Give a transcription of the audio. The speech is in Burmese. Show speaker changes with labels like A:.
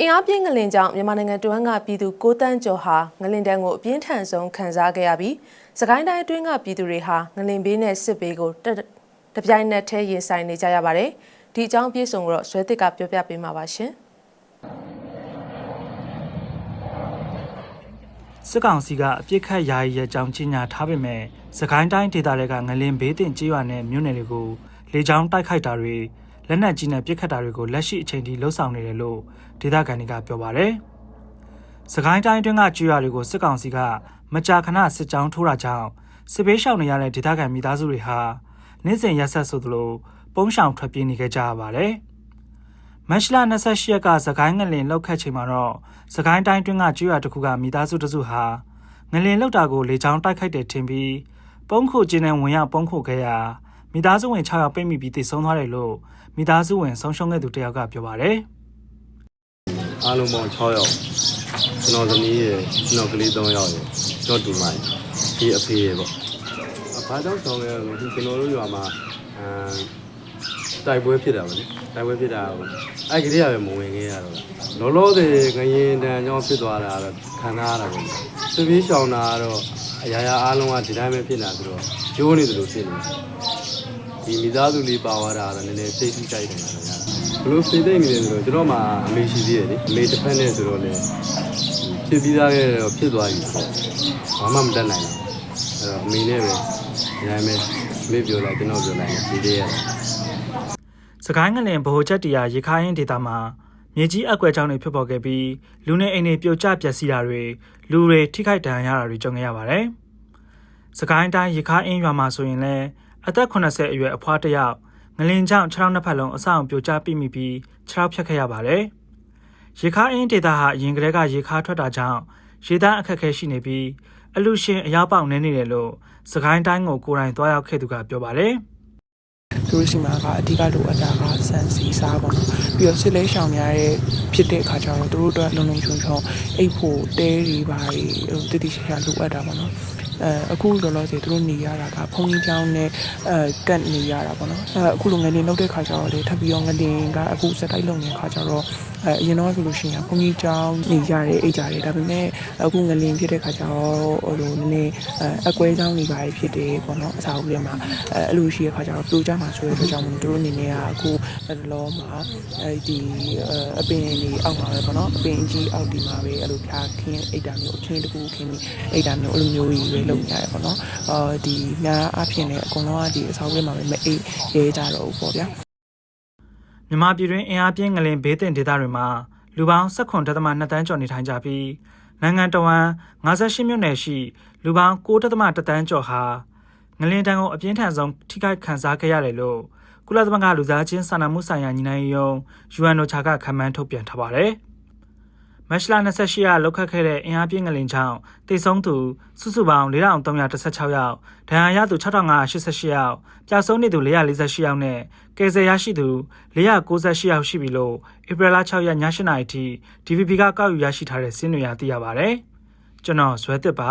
A: အင်အားပြင်းငလင်ကြောင့်မြန်မာနိုင်ငံတွင်းကပြည်သူ6တန်းကျော်ဟာငလင်တန်းကိုအပြင်းထန်ဆုံးခံစားခဲ့ရပြီးစကိုင်းတိုင်းအတွင်းကပြည်သူတွေဟာငလင်ဘေးနဲ့စစ်ဘေးကိုတတပြိုင်နက်တည်းရင်ဆိုင်နေကြရပါတယ်။ဒီအကြောင်းအပြည့်စုံကိုတော့ဇွဲတစ်ကပြောပြပေးမှာပါရှင်။
B: စစ်ကောင်စီကအပြစ်ခတ်ယာယီရဲ့ကြောင်းကြီးညာထားပေမဲ့စကိုင်းတိုင်းဒေသတွေကငလင်ဘေးတင်ကြေးရွာနဲ့မြို့နယ်တွေကိုလေကြောင်းတိုက်ခိုက်တာတွေ လက်နက်ကြီးနဲ့ပစ်ခတ်တာတွေကိုလက်ရှိအချိန်ထိလှုံ့ဆော်နေတယ်လို့ဒေသခံတွေကပြောပါတယ်။စကိုင်းတိုင်းအတွင်းကကြေးရွာတွေကိုစစ်ကောင်စီကမကြာခဏစစ်ကြောင်းထိုးတာကြောင့်စစ်ဘေးရှောင်နေရတဲ့ဒေသခံမိသားစုတွေဟာနေ့စဉ်ရက်ဆက်ဆိုသလိုပုံးရှောင်ထွက်ပြေးနေကြရပါတယ်။မတ်လ28ရက်ကသခိုင်းငလင်လောက်ခတ်ချိန်မှာတော့သခိုင်းတိုင်းတွင်းကကျွော်တစ်ခုကမိသားစုတစ်စုဟာငလင်လောက်တာကိုလေချောင်းတိုက်ခိုက်တယ်ထင်ပြီးပုံခုကျင်းနဲ့ဝင်ရောက်ပုံခုခဲ့ရာမိသားစုဝင်6ယောက်ပိတ်မိပြီးတည်ဆုံးသွားတယ်လို့ မိသားစုဝင်ဆုံးရှုံးခဲ့သူတစ်ယောက်ကပြောပါတယ်
C: အားလုံးပေါင်း6ယောက်ကျွန်တော်သမီးရယ်ကျွန်တော်ကလေး3ယောက်ရယ်ကျွန်တော်တူမရယ်ဒီအဖေရယ်ပေါ့ဘာကြောင့်ဆောင်လဲဆိုတော့ကျွန်တော်တို့ရွာမှာအဲတိုက်ပွဲဖြစ်တာပါလေတိုက်ပွဲဖြစ်တာကိုအဲ့ကလေးကပဲမဝင်ခဲ့ရတော့လောလောဆယ်ငရင်တန်ကြောင့်ဖြစ်သွားတာတော့ခံစားရတာပေါ့သူပြေးရှောင်တာကတော့အရာရာအားလုံးကဒီတိုင်းပဲဖြစ်နေတာဆိုတော့ကျိုးနေသလိုဖြစ်နေ ဒီမိသားစုလေးပါသွားတာကတော့နည်းနည်းစိတ်ထိကြိုက်တယ်ဆိုတော့ဘလို့စိတ်သိမ့်နေတယ်ဆိုတော့ကျွန်တော်မှအမေရှိသေးတယ်လေအမေတစ်ဖက်နဲ့ဆိုတော့လေဖြစ်ပြီးသားခဲ့တော့ဖြစ်သွားပြီပေါ့ဘာမှမတတ်နိုင်ဘူးအဲ့တော့အမေနဲ့ပဲဒီတိုင်းပဲမေ့ပြောလိုက်ကျွန်တော်ပြောလိုက်ဒီလေးရတယ်။
B: စကိုင်းငလင်ဗဟိုချက်တရားရေခိုင်းဒေသမှာမြေကြီးအကွက်ကြောင်းတွေဖြစ်ပေါ်ခဲ့ပြီးလူနေအိမ်တွေပြိုကျပျက်စီးတာတွေလူတွေထိခိုက်ဒဏ်ရာရတာတွေကြုံခဲ့ရပါတယ်။စကိုင်းတိုင်းရေခိုင်းရွာမှာဆိုရင်လည်း အသက်80အရွယ်အဖွားတစ်ယောက်ငလင်ကြောင့်ခြေထောက်နှစ်ဖက်လုံးအဆောင်ပြိုကျပိမိပြီးခြေထောက်ဖြတ်ခဲ့ရပါတယ်။ရေခါအင်းဒေတာဟာအရင်ကတည်းကရေခါထွက်တာကြောင့်ရေသားအခက်အခဲရှိနေပြီးအလူရှင်အရောက်ပေါက်နေနေတယ်လို့စကိုင်းတိုင်းကိုကိုယ်တိုင်သွားရောက်ခဲ့သူကပြောပါတယ်။
D: သူတို့စီမှာကအဓိကလိုအပ်တာကစံစီစားပေါ့နော်ပြီးတော့စစ်လဲရှောင်ရတဲ့ဖြစ်တဲ့အခါကျတော့သူတို့အတွက်လုံလုံချုံချုံအိတ်ဖို့တဲတွေပါတွေဟိုတတိချာချာလိုအပ်တာပေါ့နော် အဲအခုလောလောဆယ်သူတို့နေရတာကဖုန်ကြီးချောင်းနဲ့အဲကတ်နေရတာပေါ့နော်အဲအခုလိုငလင်လောက်တဲ့ခါကျတော့လေထပ်ပြီးတော့ငလင်ကအခုစက်တိုက်လုံနေတဲ့ခါကျတော့အဲအရင်တော့ဆိုလို့ရှိရင်ဖုန်ကြီးချောင်းနေရတဲ့အိတ်ကြတယ်ဒါပေမဲ့အခုငလင်ဖြစ်တဲ့ခါကျတော့ဟိုလိုနည်းနည်းအဲအကွဲချောင်းနေပါဖြစ်တယ်ပေါ့နော်အစာအုပ်တွေမှာအဲအဲ့လိုရှိတဲ့ခါကျတော့ပြိုကျမှာဆိုတဲ့အတွက်ကြောင့်မလို့သူတို့အနေနဲ့ကအခုအဲ့လောမှာအဲဒီအပင်တွေအောက်မှာပဲပေါ့နော်အပင်ကြီးအောက်ဒီမှာပဲအဲ့လိုဖြာခင်းအိတ်တာမျိုးအခင်းတစ်ခုခင်းပြီးအိတ်တာမျိုးအဲ့လိုမျိုးကြီးပဲလုပ်နေရတယ်ပေါ့နော်အာဒီညာအဖြစ်နဲ့အကုန်လုံးကဒီအဆောက်အဦမှာပဲမအိတ်ရဲကြတော့ဘူးပေါ့ဗျာ
B: မြန်မာပြည်တွင်းအင်အားပြင်းငလင်ဘေးတင်ဒေသတွေမှာလူပေါင်း19.2တန်းကျော်နေထိုင်ကြပြီးနိုင်ငံတော်ဝန်58မြို့နယ်ရှိလူပေါင်း9.1တန်းကျော်ဟာငလင်တန်းကိုအပြင်းထန်ဆုံးထိခိုက်ခံစားခဲ့ရတယ်လို့ကုလသမဂ္ဂလူသားချင်းစာနာမှုဆိုင်ရာညီနိုင်ရုံး UNOCHA ကခန့်မှန်းထုတ်ပြန်ထားပါတယ်။ မတ်လ28ရက်လောက်ခတ်ခဲ့တဲ့အင်အားပြင်းငလင်ကြောင့်တိတ်ဆုံးသူစုစုပေါင်း4316ယောက်ဒဏ်ရာရသူ6588ယောက်ပျောက်ဆုံးနေသူ448ယောက်နဲ့ကယ်ဆယ်ရရှိသူ498ယောက်ရှိပြီလို့ဧပြီလ6ရက်ည8:00နာရီထိ DVB ကကောက်ယူရရှိထားတဲ့စင်းတွေအရသိရပါဗျ။ကျွန်တော်ဇွဲတစ်ပါ